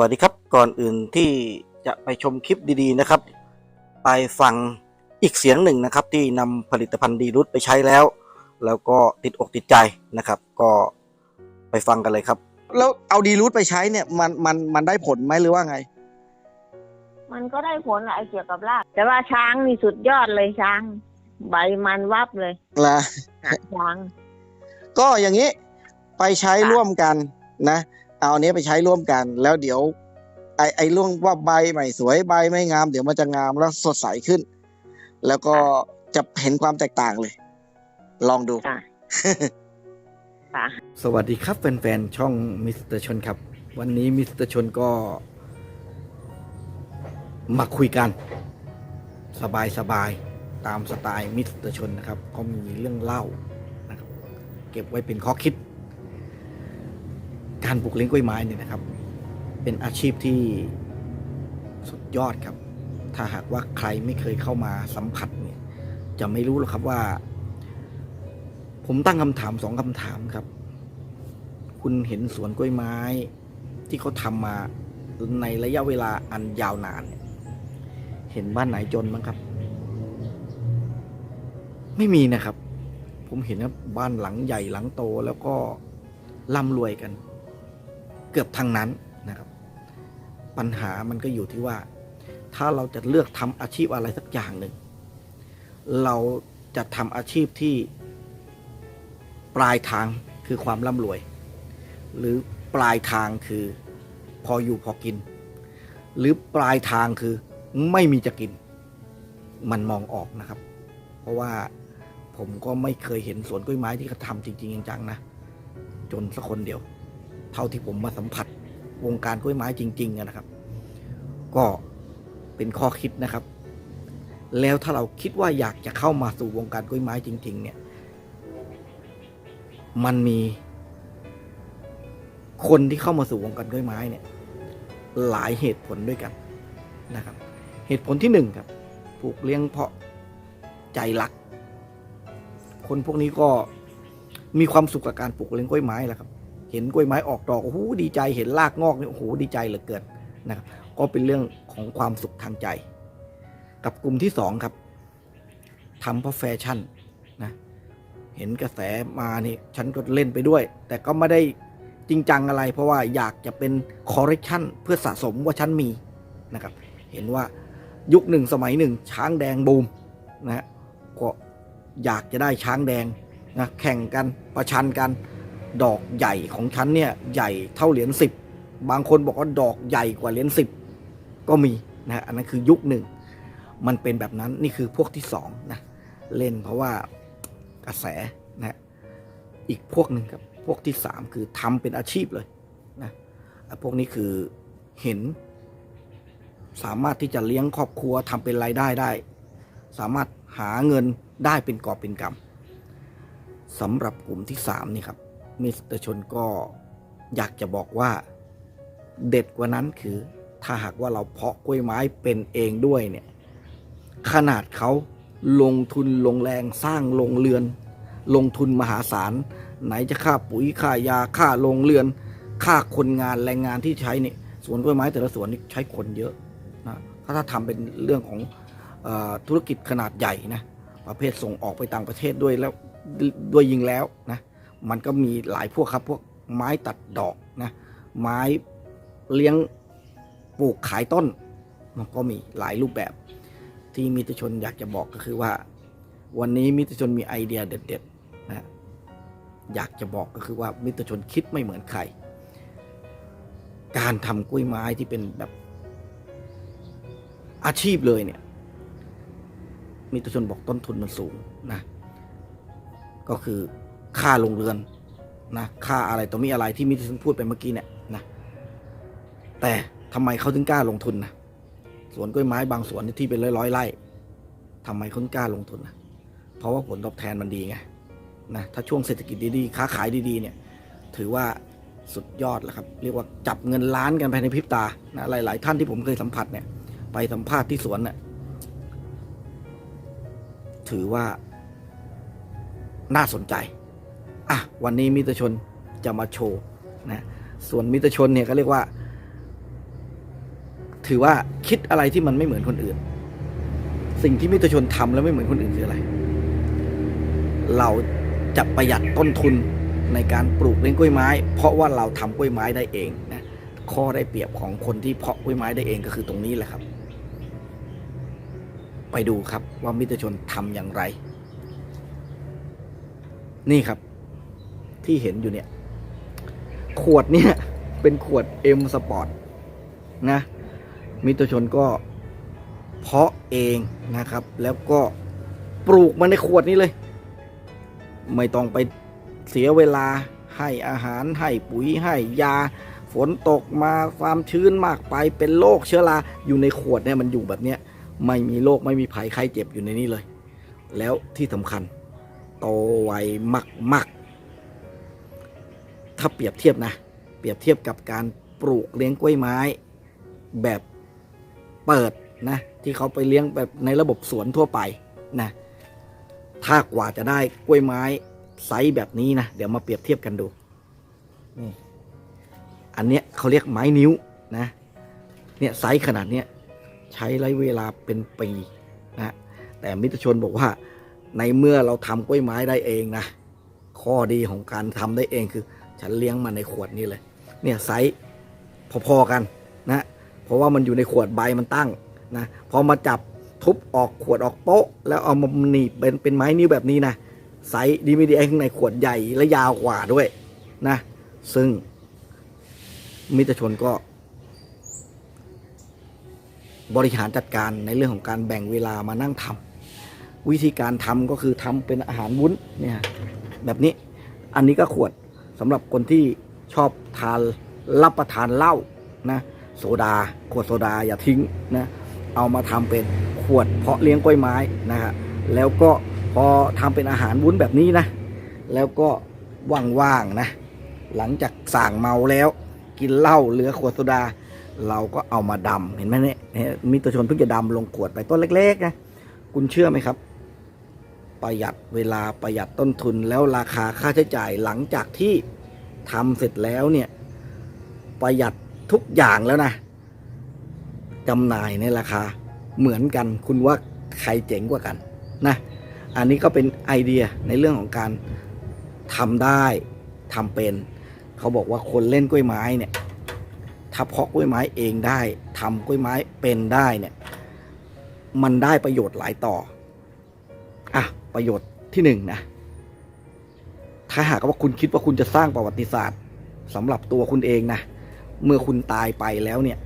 วัสดีครับก่อนอื่นที่จะไปชมคลิปดีๆนะครับ ไปฟังอีกเสียงหนึ่งนะครับ ที่นำผลิตภัณฑ์ดีรุตไปใช้แล้ว แล้วก็ติดอกติดใจนะครับ ก็ไปฟังกันเลยครับ แล้วเอาดีรูทไปใช้เนี่ยมันมันมันได้ผลไหมหรือว่าไง มันก็ได้ผลอะไอเกี่ยวกับราก แต่ว่าช้างนี่สุดยอดเลยช้าง ใบมันวับเลยนะช้าง ก็อย่างนี้ไปใช้ค่ะร่วมกันนะ เอาอันนี้ไปใช้ร่วมกัน แล้วเดี๋ยว ไอไอเรื่องว่าใบไม่สวยใบไม่งาม เดี๋ยวมันจะงามแล้วสดใสขึ้น แล้วก็จะเห็นความแตกต่างเลย ลองดูค่ะค่ะสวัสดีครับแฟนๆช่องมิสเตอร์ชนครับ วันนี้มิสเตอร์ชนก็ มาคุยกัน สบายๆตามสไตล์มิสเตอร์ชนนะครับ ก็มีเรื่องเล่านะครับ เก็บไว้เป็นข้อคิด การปลูกเลี้ยงกล้วยไม้เนี่ยนะครับ เป็นอาชีพที่สุดยอดครับ ถ้าหากว่าใครไม่เคยเข้ามาสัมผัสเนี่ย จะไม่รู้หรอกครับว่า ผมตั้งคำถามสองคำถามครับ คุณเห็นสวนกล้วยไม้ที่เขาทำมาในระยะเวลาอันยาวนาน เห็นบ้านไหนจนบ้างครับ ไม่มีนะครับ ผมเห็นว่าบ้านหลังใหญ่หลังโตแล้วก็ร่ำรวยกัน กือบทั้งนั้นนะครับ ปัญหามันก็อยู่ที่ว่า ถ้าเราจะเลือกทำอาชีพอะไรสักอย่างหนึ่ง เราจะทำอาชีพที่ปลายทางคือความร่ำรวย หรือปลายทางคือพออยู่พอกิน หรือปลายทางคือไม่มีจะกิน มันมองออกนะครับ เพราะว่าผมก็ไม่เคยเห็นสวนกล้วยไม้ที่เขาทำจริง ๆ จังๆนะ จนสักคนเดียว เท่าที่ผมมาสัมผัสวงการกล้วยไม้จริง ๆนะครับ ก็เป็นข้อคิดนะครับ แล้วถ้าเราคิดว่าอยากจะเข้ามาสู่วงการกล้วยไม้จริง ๆ เนี่ย มันมีคนที่เข้ามาสู่วงการกล้วยไม้เนี่ย หลายเหตุผลด้วยกันนะครับ เหตุผลที่หนึ่งครับปลูกเลี้ยงเพราะใจรัก คนพวกนี้ก็มีความสุขกับการปลูกเลี้ยงกล้วยไม้แหละครับ เห็นกล้วยไม้ออกดอกโอ้โหดีใจเห็นรากงอกเนี่ยโอ้โหดีใจเหลือเกินนะครับก็เป็นเรื่องของความสุขทางใจ กับกลุ่มที่สองครับทำเพราะแฟชั่นนะเห็นกระแสมานี่ฉันก็เล่นไปด้วย แต่ก็ไม่ได้จริงจังอะไร เพราะว่าอยากจะเป็นคอร์เรคชันเพื่อสะสมว่าฉันมีนะครับ เห็นว่ายุคหนึ่งสมัยหนึ่ง ช้างแดงบูมนะฮะก็อยากจะได้ช้างแดงนะแข่งกันประชันกัน ดอกใหญ่ของฉันเนี่ยใหญ่เท่าเหรียญสิบบางคนบอกว่าดอกใหญ่กว่าเหรียญสิบก็มีนะฮะอันนั้นคือยุคหนึ่งมันเป็นแบบนั้นนี่คือพวกที่สองนะเล่นเพราะว่ากระแสนะอีกพวกหนึ่งครับพวกที่สามคือทำเป็นอาชีพเลยนะอะพวกนี้คือเห็น สามารถที่จะเลี้ยงครอบครัวทำเป็นรายได้ได้ สามารถหาเงินได้เป็นกอบเป็นกำสำหรับกลุ่มที่สามนี่ครับ มิสเตอร์ชนก็อยากจะบอกว่าเด็ดกว่านั้นคือ ถ้าหากว่าเราเพาะกล้วยไม้เป็นเองด้วยเนี่ย ขนาดเขาลงทุนลงแรงสร้างโรงเรือน ลงทุนมหาศาล ไหนจะค่าปุ๋ยค่ายาค่าโรงเรือน ค่าคนงานแรงงานที่ใช้เนี่ยสวนกล้วยไม้แต่ละสวนนี่ใช้คนเยอะนะถ้าถ้าทำเป็นเรื่องของอธุรกิจขนาดใหญ่นะประเภทส่งออกไปต่างประเทศด้วยแล้วด้วยยิงแล้วนะ มันก็มีหลายพวกครับพวกไม้ตัดดอกนะไม้เลี้ยงปลูกขายต้น มันก็มีหลายรูปแบบที่มิตรชนอยากจะบอกก็คือว่า วันนี้มิตรชนมีไอเดียเด็ดๆนะอยากจะบอกก็คือว่ามิตรชนคิดไม่เหมือนใคร การทำกล้วยไม้ที่เป็นแบบอาชีพเลยเนี่ยมิตรชนบอกต้นทุนมันสูงนะก็คือ ค่าลงเรือนนะค่าอะไรต่อมีอะไรที่มิตรชนพูดไปเมื่อกี้เนี่ยนะแต่ทำไมเขาถึงกล้าลงทุนนะสวนกล้วยไม้บางสวนที่เป็นร้อยร้อยๆไร่ทำไมเขากล้าลงทุนนะเพราะว่าผลตอบแทนมันดีไงนะถ้าช่วงเศรษฐกิจดีๆค้าขายดีๆเนี่ยถือว่าสุดยอดแล้วครับ เรียกว่าจับเงินล้านกันภายในพริบตานะหลาย ๆ ท่านที่ผมเคยสัมผัสเนี่ย ไปสัมภาษณ์ที่สวนเนี่ยถือว่าน่าสนใจ อะวันนี้มิตรชนจะมาโชว์นะส่วนมิตรชนเนี่ยก็เรียกว่า ถือว่าคิดอะไรที่มันไม่เหมือนคนอื่น สิ่งที่มิตรชนทำแล้วไม่เหมือนคนอื่นคืออะไร เราจะประหยัดต้นทุนในการปลูกเลี้ยงกล้วยไม้ เพราะว่าเราทำกล้วยไม้ได้เองนะข้อได้เปรียบของคนที่เพาะกล้วยไม้ได้เองก็คือตรงนี้แหละครับ ไปดูครับว่ามิตรชนทำอย่างไร นี่ครับ ที่เห็นอยู่เนี่ย ขวดเนี่ยเป็นขวด M Sport นะมิตรชนก็เพาะเองนะครับ แล้วก็ปลูกมาในขวดนี้เลย ไม่ต้องไปเสียเวลาให้อาหารให้ปุ๋ยให้ยา ฝนตกมาความชื้นมากไปเป็นโรคเชื้อราอยู่ในขวดเนี่ยมันอยู่แบบเนี้ยไม่มีโรคไม่มีภัยไข้เจ็บอยู่ในนี้เลย แล้วที่สำคัญโตไวมากๆ ถ้าเปรียบเทียบนะ เปรียบเทียบกับการปลูกเลี้ยงกล้วยไม้แบบเปิดนะที่เขาไปเลี้ยงแบบในระบบสวนทั่วไปนะถ้ากว่าจะได้กล้วยไม้ไซส์แบบนี้นะเดี๋ยวมาเปรียบเทียบกันดูนี่อันเนี้ยเขาเรียกไม้นิ้วนะเนี่ยไซส์ขนาดเนี้ยใช้ระยะเวลาเป็นปีนะแต่มิตรชนบอกว่าในเมื่อเราทำกล้วยไม้ได้เองนะข้อดีของการทำได้เองคือ ฉันเลี้ยงมันในขวดนี้เลย เนี่ยไซส์พอๆกันนะเพราะว่ามันอยู่ในขวดใบมันตั้งนะพอมาจับทุบออกขวดออกโป๊ะ แล้วเอามาหนีบเป็นเป็นไม้นิ้วแบบนี้นะไซส์ดีไม่ดีไอ้ข้างในขวดใหญ่และยาวกว่าด้วยนะ ซึ่งมิตรชนก็บริหารจัดการในเรื่องของการแบ่งเวลามานั่งทำวิธีการทำก็คือทำเป็นอาหารวุ้นเนี่ยแบบนี้อันนี้ก็ขวด สำหรับคนที่ชอบทานรับประทานเหล้านะโซดา ขวดโซดาอย่าทิ้งนะเอามาทำเป็นขวดเพาะเลี้ยงกล้วยไม้นะฮะแล้วก็พอทำเป็นอาหารวุ้นแบบนี้นะ แล้วก็ว่างๆนะ หลังจากสั่งเมาแล้วกินเหล้าเหลือขวดโซดา เราก็เอามาดำเห็นไหมเนี่ยเนี่ยมิตรชนเพิ่งจะดำลงขวดไปต้นเล็กๆนะคุณเชื่อไหมครับ ประหยัดเวลาประหยัดต้นทุนแล้วราคาค่าใช้จ่ายหลังจากที่ทำเสร็จแล้วเนี่ยประหยัดทุกอย่างแล้วนะจำหน่ายในราคาเหมือนกัน คุณว่าใครเจ๋งกว่ากันนะอันนี้ก็เป็นไอเดียในเรื่องของการทำได้ทำเป็น เขาบอกว่าคนเล่นกล้วยไม้เนี่ยถ้าเพาะกล้วยไม้เองได้ทำกล้วยไม้เป็นได้เนี่ยมันได้ประโยชน์หลายต่อ ประโยชน์ที่หนึ่งนะ ถ้าหากว่าคุณคิดว่าคุณจะสร้างประวัติศาสตร์สำหรับตัวคุณเองนะ เมื่อคุณตายไปแล้วเนี่ย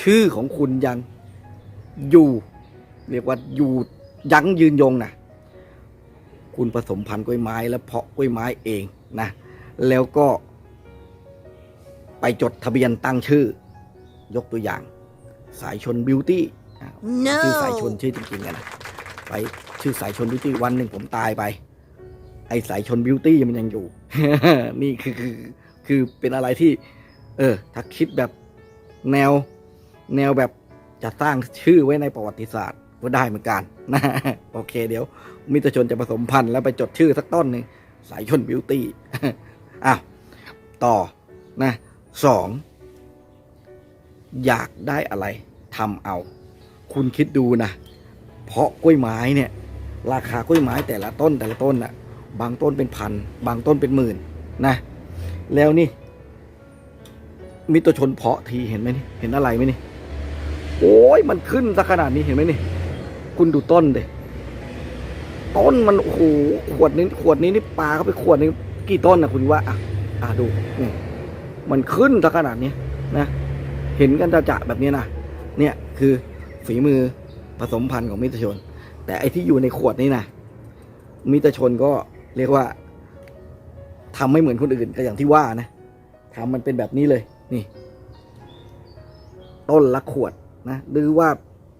ชื่อของคุณยังอยู่ เรียกว่าอยู่ยั้งยืนยงนะคุณผสมพันธุ์กล้วยไม้และเพาะกล้วยไม้เองนะ แล้วก็ ไปจดทะเบียนตั้งชื่อ ยกตัวอย่าง สายชนบิวตี้อะชื่อสายชนชื่อจริงๆกันนะ ไปชื่อสายชนบิวตี้วันหนึ่งผมตายไป ไอสายชนบิวตี้มันยังอยู่ นี่คือคือคือเป็นอะไรที่ เออ ถ้าคิดแบบแนวแนวแบบจะสร้างชื่อไว้ในประวัติศาสตร์ก็ได้เหมือนกันนะโอเค เดี๋ยว มิตรชนจะผสมพันธุ์แล้วไปจดชื่อสักต้นหนึ่งสายชนบิวตี้อ้าวต่อนะสองอยากได้อะไรทำเอา คุณคิดดูนะ เพาะกล้วยไม้เนี่ยราคากล้วยไม้แต่ละต้นแต่ละต้นน่ะบางต้นเป็นพัน บางต้นเป็นหมื่นนะแล้วนี่ มิตรชนเพาะทีเห็นไหมนี่เห็นอะไรไหมนี่โอ้ยมันขึ้นซะขนาดนี้เห็นไหมนี่ คุณดูต้นเดต้นมันโอ้โหขวดนี้ขวดนี้นี่ปลาเข้าไปขวดนึงกี่ต้นนะคุณว่าอะอะดูนี่มันขึ้นซะขนาดนี้นะเห็นกันจะๆแบบนี้นะเนี่ยคือฝีมือ ผสมพันธุ์ของมิตรชน แต่ไอที่อยู่ในขวดนี่นะมิตรชนก็เรียกว่าทำไม่เหมือนคนอื่นก็อย่างที่ว่านะทำมันเป็นแบบนี้เลย นี่ ต้นละขวดนะหรือว่า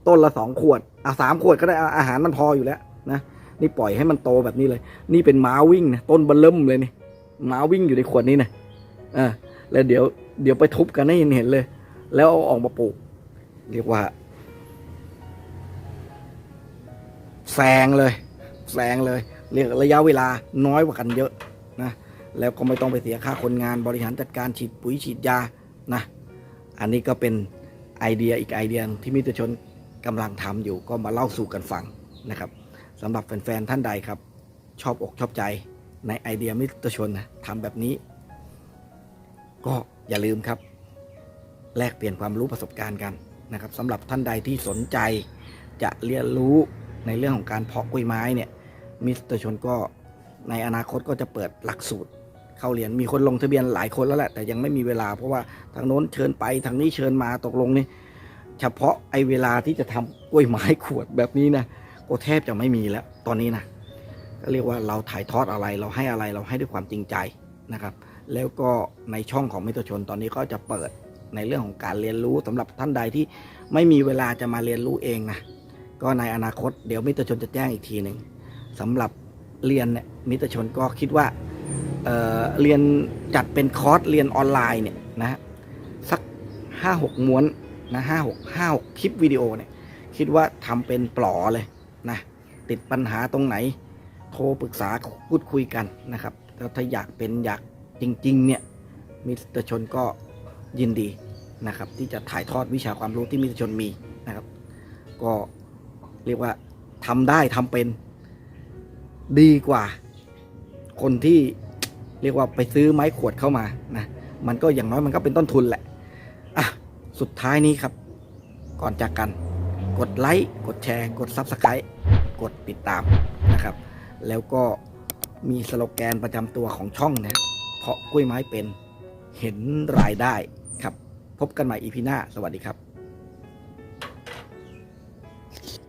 ต้นละสองขวดอะสามขวดก็ได้อาหารมันพออยู่แล้วนะนี่ปล่อยให้มันโตแบบนี้เลย นี่เป็นม้าวิ่งนะต้นเบลเริ่มเลยนี่ม้าวิ่งอยู่ในขวดนี้นะอ่าแล้วเดี๋ยวเดี๋ยวไปทุบกันให้เห็นเลย แล้วเอาออกมาปลูก เรียกว่า แซงเลยแซงเลยเรียกระยะเวลาน้อยกว่ากันเยอะนะแล้วก็ไม่ต้องไปเสียค่าคนงานบริหารจัดการฉีดปุ๋ยฉีดยานะอันนี้ก็เป็นไอเดียอีกไอเดียที่มิตรชนกำลังทำอยู่ก็มาเล่าสู่กันฟังนะครับสำหรับแฟนๆท่านใดครับ ชอบอกชอบใจในไอเดียมิตรชนนะทำแบบนี้ ก็อย่าลืมครับ แลกเปลี่ยนความรู้ประสบการณ์กันนะครับสำหรับท่านใดที่สนใจจะเรียนรู้ ในเรื่องของการเพาะกล้วยไม้เนี่ยมิสเตอร์ชนก็ในอนาคตก็จะเปิดหลักสูตรเข้าเรียนมีคนลงทะเบียนหลายคนแล้วแหละแต่ยังไม่มีเวลาเพราะว่าทางโน้นเชิญไปทางนี้เชิญมาตกลงนี่เฉพาะไอเวลาที่จะทำกล้วยไม้ขวดแบบนี้นะก็แทบจะไม่มีแล้วตอนนี้นะก็เรียกว่าเราถ่ายทอดอะไรเราให้อะไรเราให้ด้วยความจริงใจนะครับ แล้วก็ในช่องของมิตรชนตอนนี้ก็จะเปิดในเรื่องของการเรียนรู้สำหรับท่านใดที่ไม่มีเวลาจะมาเรียนรู้เองนะ ก็ในอนาคตเดี๋ยวมิตรชนจะแจ้งอีกทีหนึ่งสำหรับเรียนเนี่ยมิตรชนก็คิดว่าเเรียนจัดเป็นคอร์สเรียนออนไลน์เนี่ยนะสักห้าหกม้วนนะห้าหกห้าหกคลิปวิดีโอเนี่ยคิดว่าทำเป็นปลอเลยนะติดปัญหาตรงไหน โทรปรึกษาพูดคุยกันนะครับแล้วถ้าอยากเป็นอยากจริงๆเนี่ยมิตรชนก็ยินดีนะครับที่จะถ่ายทอดวิชาความรู้ที่มิตรชนมีนะครับ ก็ เรียกว่าทำได้ทำเป็นดีกว่า คนที่เรียกว่าไปซื้อไม้ขวดเข้ามานะมันก็อย่างน้อยมันก็เป็นต้นทุนแหละอะสุดท้ายนี้ครับ ก่อนจากกัน กดไลค์กดแชร์ กด Subscribe กดติดตามนะครับ แล้วก็มีสโลแกนประจำตัวของช่องนะเพราะกล้วยไม้เป็นเห็นรายได้ครับ พบกันใหม่อีพีหน้า สวัสดีครับ